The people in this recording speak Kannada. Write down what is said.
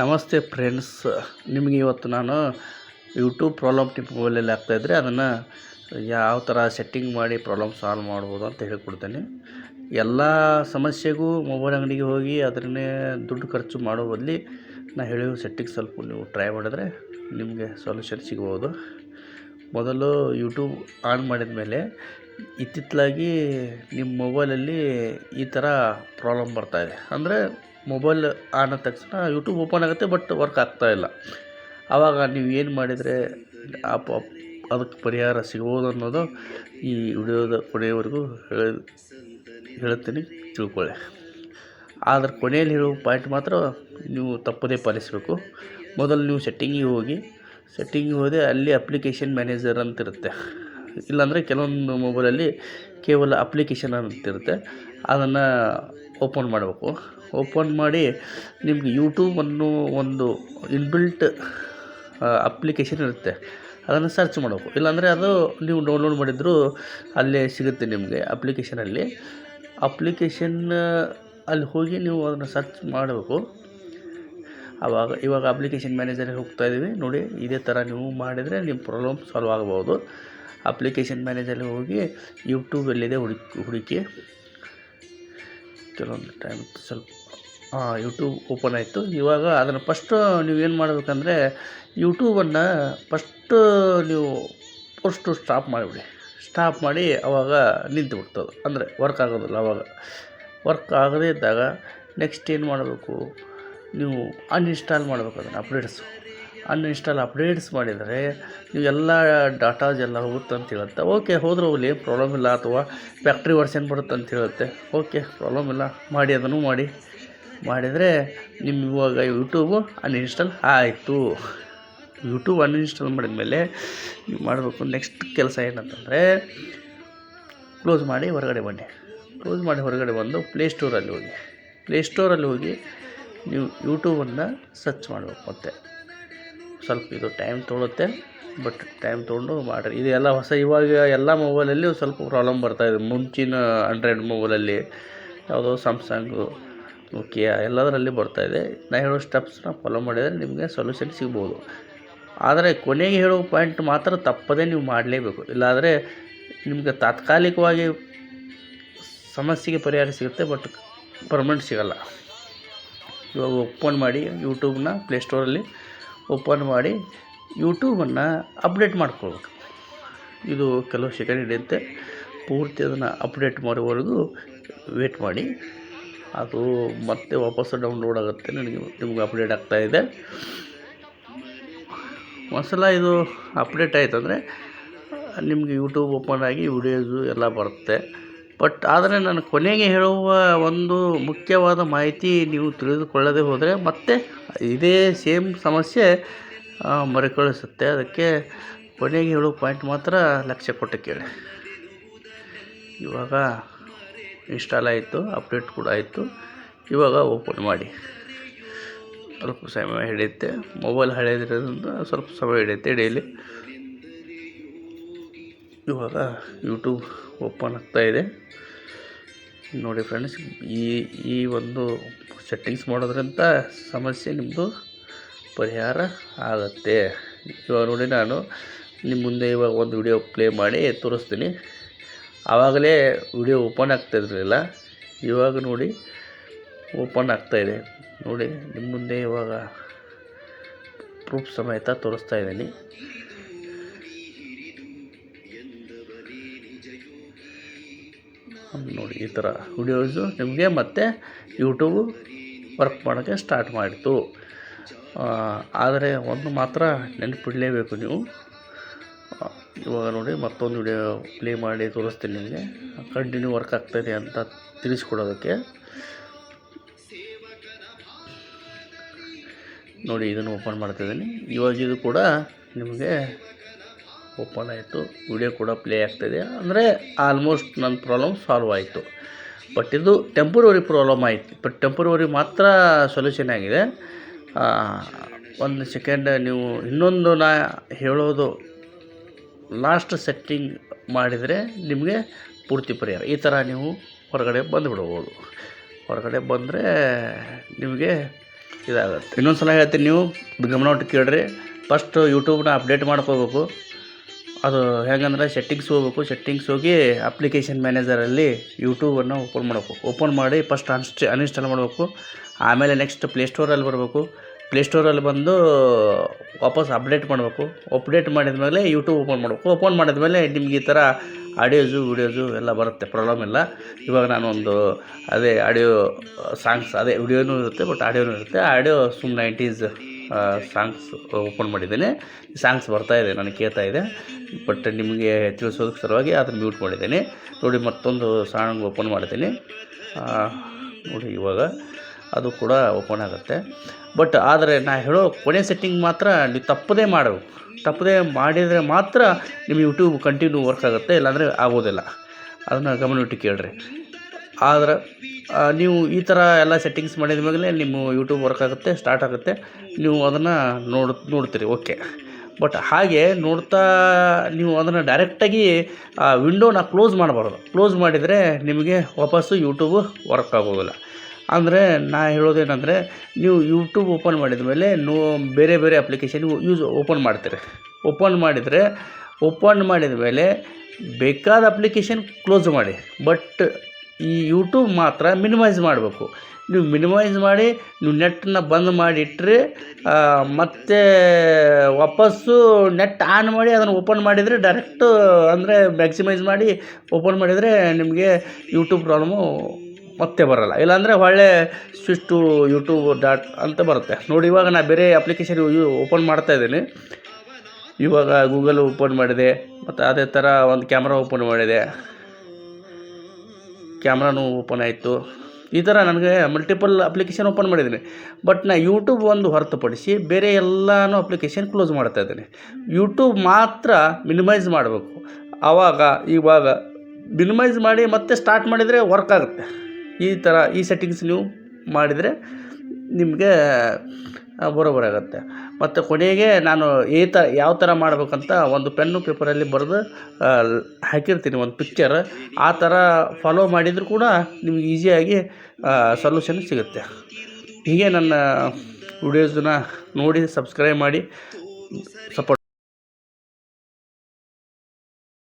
ನಮಸ್ತೆ ಫ್ರೆಂಡ್ಸ್. ನಿಮಗೆ ಇವತ್ತು ನಾನು ಯೂಟ್ಯೂಬ್ ಪ್ರಾಬ್ಲಮ್ ಟಿಪ್ ಮೊಬೈಲಲ್ಲಿ ಆಗ್ತಾಯಿದ್ರೆ ಅದನ್ನು ಯಾವ ಥರ ಸೆಟ್ಟಿಂಗ್ ಮಾಡಿ ಪ್ರಾಬ್ಲಮ್ ಸಾಲ್ವ್ ಮಾಡ್ಬೋದು ಅಂತ ಹೇಳ್ಕೊಡ್ತೇನೆ. ಎಲ್ಲ ಸಮಸ್ಯೆಗೂ ಮೊಬೈಲ್ ಅಂಗಡಿಗೆ ಹೋಗಿ ಅದನ್ನೇ ದುಡ್ಡು ಖರ್ಚು ಮಾಡೋ ಬದಲಿ ನಾನು ಹೇಳಿರೋ ಸೆಟ್ಟಿಂಗ್ ಸ್ವಲ್ಪ ನೀವು ಟ್ರೈ ಮಾಡಿದ್ರೆ ನಿಮಗೆ ಸೊಲ್ಯೂಷನ್ ಸಿಗ್ಬೋದು. ಮೊದಲು ಯೂಟ್ಯೂಬ್ ಆನ್ ಮಾಡಿದ ಮೇಲೆ ಇತ್ತಿತ್ತಲಾಗಿ ನಿಮ್ಮ ಮೊಬೈಲಲ್ಲಿ ಈ ಥರ ಪ್ರಾಬ್ಲಮ್ ಬರ್ತಾಯಿದೆ ಅಂದರೆ ಮೊಬೈಲ್ ಆನ್ ಆದ ತಕ್ಷಣ ಯೂಟ್ಯೂಬ್ ಓಪನ್ ಆಗುತ್ತೆ, ಬಟ್ ವರ್ಕ್ ಆಗ್ತಾಯಿಲ್ಲ ಆವಾಗ ನೀವು ಏನು ಮಾಡಿದರೆ ಆ ಪ ಅದಕ್ಕೆ ಪರಿಹಾರ ಸಿಗ್ಬೋದು ಅನ್ನೋದು ಈ ವಿಡಿಯೋದ ಕೊನೆಯವರೆಗೂ ಹೇಳ, ಹೇಳ್ತೀನಿ, ತಿಳ್ಕೊಳ್ಳಿ. ಆದರೆ ಕೊನೆಯಲ್ಲಿ ಹೇಳುವ ಪಾಯಿಂಟ್ ಮಾತ್ರ ನೀವು ತಪ್ಪದೇ ಪಾಲಿಸಬೇಕು. ಮೊದಲು ನೀವು ಸೆಟ್ಟಿಂಗಿಗೆ ಹೋಗಿ ಸೆಟ್ಟಿಂಗಿಗೆ ಹೋದೆ ಅಲ್ಲಿ ಅಪ್ಲಿಕೇಶನ್ ಮ್ಯಾನೇಜರ್ ಅಂತ ಇರುತ್ತೆ. ಇಲ್ಲಾಂದರೆ ಕೆಲವೊಂದು ಮೊಬೈಲಲ್ಲಿ ಕೇವಲ ಅಪ್ಲಿಕೇಶನ್ ಅಂತಿರುತ್ತೆ. ಅದನ್ನು ಓಪನ್ ಮಾಡಬೇಕು. ಓಪನ್ ಮಾಡಿ ನಿಮ್ಗೆ ಯೂಟ್ಯೂಬ್ ಅನ್ನೋ ಒಂದು ಇನ್ಬಿಲ್ಟ್ ಅಪ್ಲಿಕೇಶನ್ ಇರುತ್ತೆ. ಅದನ್ನು ಸರ್ಚ್ ಮಾಡಬೇಕು. ಇಲ್ಲಾಂದರೆ ಅದು ನೀವು ಡೌನ್ಲೋಡ್ ಮಾಡಿದರೂ ಅಲ್ಲೇ ಸಿಗುತ್ತೆ ನಿಮಗೆ ಅಪ್ಲಿಕೇಶನಲ್ಲಿ ಅಪ್ಲಿಕೇಶನ್ ಅಲ್ಲಿ ಹೋಗಿ ನೀವು ಅದನ್ನು ಸರ್ಚ್ ಮಾಡಬೇಕು. ಆವಾಗ ಇವಾಗ ಅಪ್ಲಿಕೇಶನ್ ಮ್ಯಾನೇಜರಿಗೆ ಹೋಗ್ತಾ ಇದ್ದೀವಿ. ನೋಡಿ, ಇದೇ ಥರ ನೀವು ಮಾಡಿದರೆ ನಿಮ್ಮ ಪ್ರಾಬ್ಲಮ್ ಸಾಲ್ವ್ ಆಗ್ಬೋದು. ಅಪ್ಲಿಕೇಶನ್ ಮ್ಯಾನೇಜಲ್ಲಿ ಹೋಗಿ ಯೂಟ್ಯೂಬಲ್ಲಿದೆ ಹುಡುಕಿ ಹುಡುಕಿ. ಕೆಲವೊಂದು ಟೈಮ್ ಸ್ವಲ್ಪ ಯೂಟ್ಯೂಬ್ ಓಪನ್ ಆಯಿತು. ಇವಾಗ ಅದನ್ನು ಫಸ್ಟು ನೀವೇನು ಮಾಡಬೇಕಂದ್ರೆ ಯೂಟ್ಯೂಬನ್ನು ಫಸ್ಟು ನೀವು ಫಸ್ಟು ಸ್ಟಾಪ್ ಮಾಡಿಬಿಡಿ. ಸ್ಟಾಪ್ ಮಾಡಿ ಅವಾಗ ನಿಂತು ಬಿಡ್ತದೆ ಅಂದರೆ ವರ್ಕ್ ಆಗೋದಿಲ್ಲ ಅವಾಗ. ವರ್ಕ್ ಆಗದೇ ಇದ್ದಾಗ ನೆಕ್ಸ್ಟ್ ಏನು ಮಾಡಬೇಕು? ನೀವು ಅನ್ಇನ್ಸ್ಟಾಲ್ ಮಾಡಬೇಕು ಅದನ್ನು ಅಪ್ಡೇಟ್ಸು ಅನ್ಇನ್ಸ್ಟಾಲ್ ಅಪ್ಡೇಟ್ಸ್ ಮಾಡಿದರೆ ಎಲ್ಲ ಡಾಟಾಸ್ ಎಲ್ಲ ಹೋಗುತ್ತೆ ಅಂತ ಹೇಳುತ್ತೆ. ಓಕೆ, ಹೋದ್ರೆ ಹೋಗಲಿ ಪ್ರಾಬ್ಲಮ್ ಇಲ್ಲ ಅಥವಾ ಫ್ಯಾಕ್ಟ್ರಿ ವರ್ಷನ್ ಬರುತ್ತೆ ಅಂತ ಹೇಳುತ್ತೆ. ಓಕೆ ಪ್ರಾಬ್ಲಮ್ ಇಲ್ಲ. ಮಾಡಿ, ಅದನ್ನು ಮಾಡಿ. ಮಾಡಿದರೆ ನಿಮ್ಮ ಇವಾಗ ಯೂಟ್ಯೂಬು ಅನ್ಇನ್ಸ್ಟಾಲ್ ಆಯಿತು. ಯೂಟ್ಯೂಬ್ ಅನ್ಇನ್ಸ್ಟಾಲ್ ಮಾಡಿದ ಮೇಲೆ ನೀವು ಮಾಡಬೇಕು ನೆಕ್ಸ್ಟ್ ಕೆಲಸ ಏನಂತಂದರೆ ಕ್ಲೋಸ್ ಮಾಡಿ, ಹೊರಗಡೆ ಬನ್ನಿ. ಕ್ಲೋಸ್ ಮಾಡಿ, ಹೊರಗಡೆ ಬಂದು ಪ್ಲೇಸ್ಟೋರಲ್ಲಿ ಹೋಗಿ. ಪ್ಲೇಸ್ಟೋರಲ್ಲಿ ಹೋಗಿ ನೀವು ಯೂಟ್ಯೂಬನ್ನು ಸರ್ಚ್ ಮಾಡಬೇಕು ಮತ್ತೆ. ಸ್ವಲ್ಪ ಇದು ಟೈಮ್ ತೊಗೊಳುತ್ತೆ ಬಟ್ ಟೈಮ್ ತೊಗೊಂಡು ಮಾಡಿರಿ. ಇದು ಎಲ್ಲ ಹೊಸ ಇವಾಗ ಎಲ್ಲ ಮೊಬೈಲಲ್ಲಿ ಸ್ವಲ್ಪ ಪ್ರಾಬ್ಲಮ್ ಬರ್ತಾಯಿದೆ ಮುಂಚಿನ ಆಂಡ್ರಾಯ್ಡ್ ಮೊಬೈಲಲ್ಲಿ ಯಾವುದೋ ಸ್ಯಾಮ್ಸಂಗು ನೋಕಿಯಾ ಎಲ್ಲದರಲ್ಲಿ ಬರ್ತಾಯಿದೆ ನಾ ಹೇಳೋ ಸ್ಟೆಪ್ಸ್ನ ಫಾಲೋ ಮಾಡಿದರೆ ನಿಮಗೆ ಸೊಲ್ಯೂಷನ್ ಸಿಗ್ಬೋದು. ಆದರೆ ಕೊನೆಗೆ ಹೇಳೋ ಪಾಯಿಂಟ್ ಮಾತ್ರ ತಪ್ಪದೇ ನೀವು ಮಾಡಲೇಬೇಕು. ಇಲ್ಲಾಂದರೆ ನಿಮಗೆ ತಾತ್ಕಾಲಿಕವಾಗಿ ಸಮಸ್ಯೆಗೆ ಪರಿಹಾರ ಸಿಗುತ್ತೆ ಬಟ್ ಪರ್ಮನೆಂಟ್ ಸಿಗೋಲ್ಲ. ಇವಾಗ ಓಪನ್ ಮಾಡಿ ಯೂಟ್ಯೂಬ್ನ ಪ್ಲೇಸ್ಟೋರಲ್ಲಿ ಓಪನ್ ಮಾಡಿ ಯೂಟ್ಯೂಬನ್ನು ಅಪ್ಡೇಟ್ ಮಾಡ್ಕೊಳ್ಬೇಕು. ಇದು ಕೆಲವು ಸೆಕೆಂಡ್ ಹಿಡಿಯುತ್ತೆ. ಪೂರ್ತಿ ಅದನ್ನು ಅಪ್ಡೇಟ್ ಮಾಡೋವರೆಗೂ ವೇಟ್ ಮಾಡಿ. ಅದು ಮತ್ತೆ ವಾಪಸ್ಸು ಡೌನ್ಲೋಡ್ ಆಗುತ್ತೆ. ನನಗೆ ನಿಮ್ಗೆ ಅಪ್ಡೇಟ್ ಆಗ್ತಾಯಿದೆ ಒಂದ್ಸಲ ಇದು ಅಪ್ಡೇಟ್ ಆಯ್ತು ಅಂದರೆ ನಿಮಗೆ ಯೂಟ್ಯೂಬ್ ಓಪನ್ ಆಗಿ ವಿಡಿಯೋಸು ಎಲ್ಲ ಬರುತ್ತೆ. ಬಟ್ ಆದರೆ ನಾನು ಕೊನೆಗೆ ಹೇಳುವ ಒಂದು ಮುಖ್ಯವಾದ ಮಾಹಿತಿ ನೀವು ತಿಳಿದುಕೊಳ್ಳದೆ ಹೋದರೆ ಮತ್ತೆ ಇದೇ ಸೇಮ್ ಸಮಸ್ಯೆ ಮರುಕಳಿಸುತ್ತೆ. ಅದಕ್ಕೆ ಕೊನೆಗೆ ಹೇಳೋ ಪಾಯಿಂಟ್ ಮಾತ್ರ ಲಕ್ಷ್ಯ ಕೊಟ್ಟು ಕೇಳಿ. ಇವಾಗ ಇನ್ಸ್ಟಾಲ್ ಆಯಿತು ಅಪ್ಡೇಟ್ ಕೂಡ ಆಯಿತು. ಇವಾಗ ಓಪನ್ ಮಾಡಿ. ಸ್ವಲ್ಪ ಸಮಯ ಹಿಡಿಯುತ್ತೆ. ಮೊಬೈಲ್ ಹಳೆಯದಿರೋದ್ರಿಂದ ಸ್ವಲ್ಪ ಸಮಯ ಹಿಡಿಯುತ್ತೆ ಡೈಲಿ ಇವಾಗ ಯೂಟ್ಯೂಬ್ ಓಪನ್ ಆಗ್ತಾಯಿದೆ ನೋಡಿ ಫ್ರೆಂಡ್ಸ್ ಈ ಈ ಒಂದು ಸೆಟ್ಟಿಂಗ್ಸ್ ಮಾಡೋದ್ರಿಂದ ಸಮಸ್ಯೆ ನಿಮ್ಮದು ಪರಿಹಾರ ಆಗುತ್ತೆ. ಇವಾಗ ನೋಡಿ ನಾನು ನಿಮ್ಮ ಮುಂದೆ ಇವಾಗ ಒಂದು ವಿಡಿಯೋ ಪ್ಲೇ ಮಾಡಿ ತೋರಿಸ್ತೀನಿ. ಆವಾಗಲೇ ವಿಡಿಯೋ ಓಪನ್ ಆಗ್ತಾಯಿರಲಿಲ್ಲ ಇವಾಗ ನೋಡಿ ಓಪನ್ ಆಗ್ತಾಯಿದೆ ನೋಡಿ ನಿಮ್ಮ ಮುಂದೆ ಇವಾಗ ಪ್ರೂಫ್ ಸಮೇತ ತೋರಿಸ್ತಾ ಇದ್ದೀನಿ. ನೋಡಿ ಈ ಥರ ವಿಡಿಯೋಸು ನಿಮಗೆ ಮತ್ತೆ ಯೂಟ್ಯೂಬು ವರ್ಕ್ ಮಾಡೋಕ್ಕೆ ಸ್ಟಾರ್ಟ್ ಮಾಡಿತು. ಆದರೆ ಒಂದು ಮಾತ್ರ ನೆನಪಿಡಲೇಬೇಕು ನೀವು. ಇವಾಗ ನೋಡಿ ಮತ್ತೊಂದು ವಿಡಿಯೋ ಪ್ಲೇ ಮಾಡಿ ತೋರಿಸ್ತೀನಿ ನಿಮಗೆ. ಕಂಟಿನ್ಯೂ ವರ್ಕ್ ಆಗ್ತಾಯಿದೆ ಅಂತ ತಿಳಿಸ್ಕೊಡೋದಕ್ಕೆ. ನೋಡಿ ಇದನ್ನು ಓಪನ್ ಮಾಡ್ತಾಯಿದ್ದೀನಿ ಇವಾಗ ಇದು ಕೂಡ ನಿಮಗೆ ಓಪನ್ ಆಯಿತು, ವಿಡಿಯೋ ಕೂಡ ಪ್ಲೇ ಆಗ್ತಿದೆ. ಅಂದರೆ ಆಲ್ಮೋಸ್ಟ್ ನನ್ನ ಪ್ರಾಬ್ಲಮ್ ಸಾಲ್ವ್ ಆಯಿತು. ಬಟ್ ಇದು ಟೆಂಪ್ರವರಿ ಪ್ರಾಬ್ಲಮ್ ಆಯಿತು. ಬಟ್ ಟೆಂಪ್ರವರಿ ಮಾತ್ರ ಸೊಲ್ಯೂಷನ್ ಆಗಿದೆ. ಒಂದು ಸೆಕೆಂಡ್ ನೀವು ಇನ್ನೊಂದು ನಾ ಹೇಳೋದು ಲಾಸ್ಟ್ ಸೆಟ್ಟಿಂಗ್ ಮಾಡಿದರೆ ನಿಮಗೆ ಪೂರ್ತಿ ಪರಿಹಾರ. ಈ ಥರ ನೀವು ಹೊರಗಡೆ ಬಂದುಬಿಡ್ಬೋದು. ಹೊರಗಡೆ ಬಂದರೆ ನಿಮಗೆ ಇದಾಗುತ್ತೆ. ಇನ್ನೊಂದು ಸಲ ಹೇಳ್ತೀನಿ ನೀವು ಗಮನ ಕೇಳಿರಿ ಫಸ್ಟ್ ಯೂಟ್ಯೂಬ್ನ ಅಪ್ಡೇಟ್ ಮಾಡ್ಕೋಬೇಕು. ಅದು ಹೇಗಂದ್ರೆ ಸೆಟ್ಟಿಂಗ್ಸ್ ಹೋಗ್ಬೇಕು. ಸೆಟ್ಟಿಂಗ್ಸ್ ಹೋಗಿ ಅಪ್ಲಿಕೇಶನ್ ಮ್ಯಾನೇಜರಲ್ಲಿ ಯೂಟ್ಯೂಬನ್ನು ಓಪನ್ ಮಾಡಬೇಕು. ಓಪನ್ ಮಾಡಿ ಫಸ್ಟ್ ಅನ್ಸ್ಟ್ ಅನ್ಇನ್ಸ್ಟಾಲ್ ಮಾಡಬೇಕು. ಆಮೇಲೆ ನೆಕ್ಸ್ಟ್ ಪ್ಲೇಸ್ಟೋರಲ್ಲಿ ಬರಬೇಕು. ಪ್ಲೇಸ್ಟೋರಲ್ಲಿ ಬಂದು ವಾಪಸ್ ಅಪ್ಡೇಟ್ ಮಾಡಬೇಕು. ಅಪ್ಡೇಟ್ ಮಾಡಿದ ಮೇಲೆ ಯೂಟ್ಯೂಬ್ ಓಪನ್ ಮಾಡಬೇಕು. ಓಪನ್ ಮಾಡಿದ್ಮೇಲೆ ನಿಮ್ಗೆ ಈ ಥರ ಆಡಿಯೋಸು ವಿಡಿಯೋಸು ಎಲ್ಲ ಬರುತ್ತೆ. ಪ್ರಾಬ್ಲಮ್ ಇಲ್ಲ. ಇವಾಗ ನಾನೊಂದು ಅದೇ ಆಡಿಯೋ ಸಾಂಗ್ಸ್ ಅದೇ ವಿಡಿಯೋನೂ ಇರುತ್ತೆ ಬಟ್ ಆಡಿಯೋನೂ ಇರುತ್ತೆ. Audio some nineties songs open ಮಾಡಿದ್ದೇನೆ. ಸಾಂಗ್ಸ್ ಬರ್ತಾ ಇದೆ ನನಗೆ ಕೇಳ್ತಾ ಇದೆ. ಬಟ್ ನಿಮಗೆ ತಿಳಿಸೋದಕ್ಕೆ ಸಲುವಾಗಿ ಅದನ್ನು ಮ್ಯೂಟ್ ಮಾಡಿದ್ದೇನೆ. ನೋಡಿ, ಮತ್ತೊಂದು ಸಾಂಗ್ ಓಪನ್ ಮಾಡಿದ್ದೀನಿ ನೋಡಿ ಇವಾಗ ಅದು ಕೂಡ ಓಪನ್ ಆಗುತ್ತೆ. ಬಟ್ ಆದರೆ ನಾ ಹೇಳೋ ಕೊನೆ ಸೆಟ್ಟಿಂಗ್ ಮಾತ್ರ ನೀವು ತಪ್ಪದೇ ಮಾಡು. ತಪ್ಪದೇ ಮಾಡಿದರೆ ಮಾತ್ರ ನಿಮ್ಮ ಯೂಟ್ಯೂಬ್ ಕಂಟಿನ್ಯೂ ವರ್ಕ್ ಆಗುತ್ತೆ, ಇಲ್ಲಾಂದರೆ ಆಗೋದಿಲ್ಲ. ಅದನ್ನು ಗಮನವಿಟ್ಟು ಕೇಳ್ರಿ. ಆದ್ರೆ ನೀವು ಈ ಥರ ಎಲ್ಲ ಸೆಟ್ಟಿಂಗ್ಸ್ ಮಾಡಿದ ಮೇಲೆ ನಿಮ್ಮ ಯೂಟ್ಯೂಬ್ ವರ್ಕ್ ಆಗುತ್ತೆ ಸ್ಟಾರ್ಟ್ ಆಗುತ್ತೆ. ನೀವು ಅದನ್ನು ನೋಡ್, ನೋಡ್ತೀರಿ ಓಕೆ ಬಟ್ ಹಾಗೆ ನೋಡ್ತಾ, ನೀವು ಅದನ್ನು ಡೈರೆಕ್ಟಾಗಿ ಆ ವಿಂಡೋನ ಕ್ಲೋಸ್ ಮಾಡಬಾರ್ದು. ಕ್ಲೋಸ್ ಮಾಡಿದರೆ ನಿಮಗೆ ವಾಪಸ್ಸು ಯೂಟ್ಯೂಬು ವರ್ಕ್ ಆಗೋದಿಲ್ಲ. ಅಂದರೆ ನಾ ಹೇಳೋದೇನೆಂದರೆ, ನೀವು ಯೂಟ್ಯೂಬ್ ಓಪನ್ ಮಾಡಿದ ಮೇಲೆ ನೋ, ಬೇರೆ ಬೇರೆ ಅಪ್ಲಿಕೇಶನ್ ಯೂಸ್ ಓಪನ್ ಮಾಡ್ತೀರಿ. ಓಪನ್ ಮಾಡಿದರೆ ಓಪನ್ ಮಾಡಿದ ಮೇಲೆ ಬೇಕಾದ ಅಪ್ಲಿಕೇಶನ್ ಕ್ಲೋಸ್ ಮಾಡಿ. ಬಟ್ ಈ ಯೂಟ್ಯೂಬ್ ಮಾತ್ರ ಮಿನಿಮೈಸ್ ಮಾಡಬೇಕು. ನೀವು ಮಿನಿಮೈಸ್ ಮಾಡಿ, ನೀವು ನೆಟ್ಟನ್ನ ಬಂದ್ ಮಾಡಿಟ್ಟರೆ ಮತ್ತೆ ವಾಪಸ್ಸು ನೆಟ್ ಆನ್ ಮಾಡಿ ಅದನ್ನು ಓಪನ್ ಮಾಡಿದರೆ ಡೈರೆಕ್ಟು ಅಂದರೆ ಮ್ಯಾಕ್ಸಿಮೈಸ್ ಮಾಡಿ ಓಪನ್ ಮಾಡಿದರೆ ನಿಮಗೆ ಯೂಟ್ಯೂಬ್ ಪ್ರಾಬ್ಲಮು ಮತ್ತೆ ಬರೋಲ್ಲ. ಇಲ್ಲಾಂದರೆ ಒಳ್ಳೆ ಸ್ವಿಚ್ ಟು ಯೂಟ್ಯೂಬ್ ಡಾಟ್ ಅಂತ ಬರುತ್ತೆ. ನೋಡಿ, ಇವಾಗ ನಾನು ಬೇರೆ ಅಪ್ಲಿಕೇಶನ್ ಓಪನ್ ಮಾಡ್ತಾ ಇದ್ದೀನಿ. ಇವಾಗ ಗೂಗಲ್ ಓಪನ್ ಮಾಡಿದೆ, ಮತ್ತು ಅದೇ ಥರ ಒಂದು ಕ್ಯಾಮ್ರಾ ಓಪನ್ ಮಾಡಿದೆ. ಕ್ಯಾಮ್ರಾನು ಓಪನ್ ಆಯಿತು. ಈ ಥರ ನನಗೆ ಮಲ್ಟಿಪಲ್ ಅಪ್ಲಿಕೇಶನ್ ಓಪನ್ ಮಾಡಿದ್ದೀನಿ. ಬಟ್ ನಾ ಯೂಟ್ಯೂಬ್ ಒಂದು ಹೊರತುಪಡಿಸಿ ಬೇರೆ ಎಲ್ಲನೂ ಅಪ್ಲಿಕೇಶನ್ ಕ್ಲೋಸ್ ಮಾಡ್ತಾ ಇದ್ದೀನಿ. ಯೂಟ್ಯೂಬ್ ಮಾತ್ರ ಮಿನಿಮೈಸ್ ಮಾಡಬೇಕು. ಆವಾಗ, ಇವಾಗ ಮಿನಿಮೈಸ್ ಮಾಡಿ ಮತ್ತೆ ಸ್ಟಾರ್ಟ್ ಮಾಡಿದರೆ ವರ್ಕ್ ಆಗುತ್ತೆ. ಈ ಥರ ಈ ಸೆಟ್ಟಿಂಗ್ಸ್ ನೀವು ಮಾಡಿದರೆ ನಿಮಗೆ ಬರೋಬ್ಬರಿ ಆಗುತ್ತೆ. ಮತ್ತು ಕೊನೆಗೆ ನಾನು ಈ ಥರ ಯಾವ ಥರ ಮಾಡಬೇಕಂತ ಒಂದು ಪೆನ್ನು ಪೇಪರಲ್ಲಿ ಬರೆದು ಹಾಕಿರ್ತೀನಿ ಒಂದು ಪಿಕ್ಚರ್ ಆ ಥರ ಫಾಲೋ ಮಾಡಿದರೂ ಕೂಡ ನಿಮ್ಗೆ ಈಸಿಯಾಗಿ ಸೊಲ್ಯೂಷನ್ ಸಿಗುತ್ತೆ. ಹೀಗೆ ನನ್ನ ವಿಡಿಯೋಸನ್ನ ನೋಡಿ ಸಬ್ಸ್ಕ್ರೈಬ್ ಮಾಡಿ ಸಪೋರ್ಟ್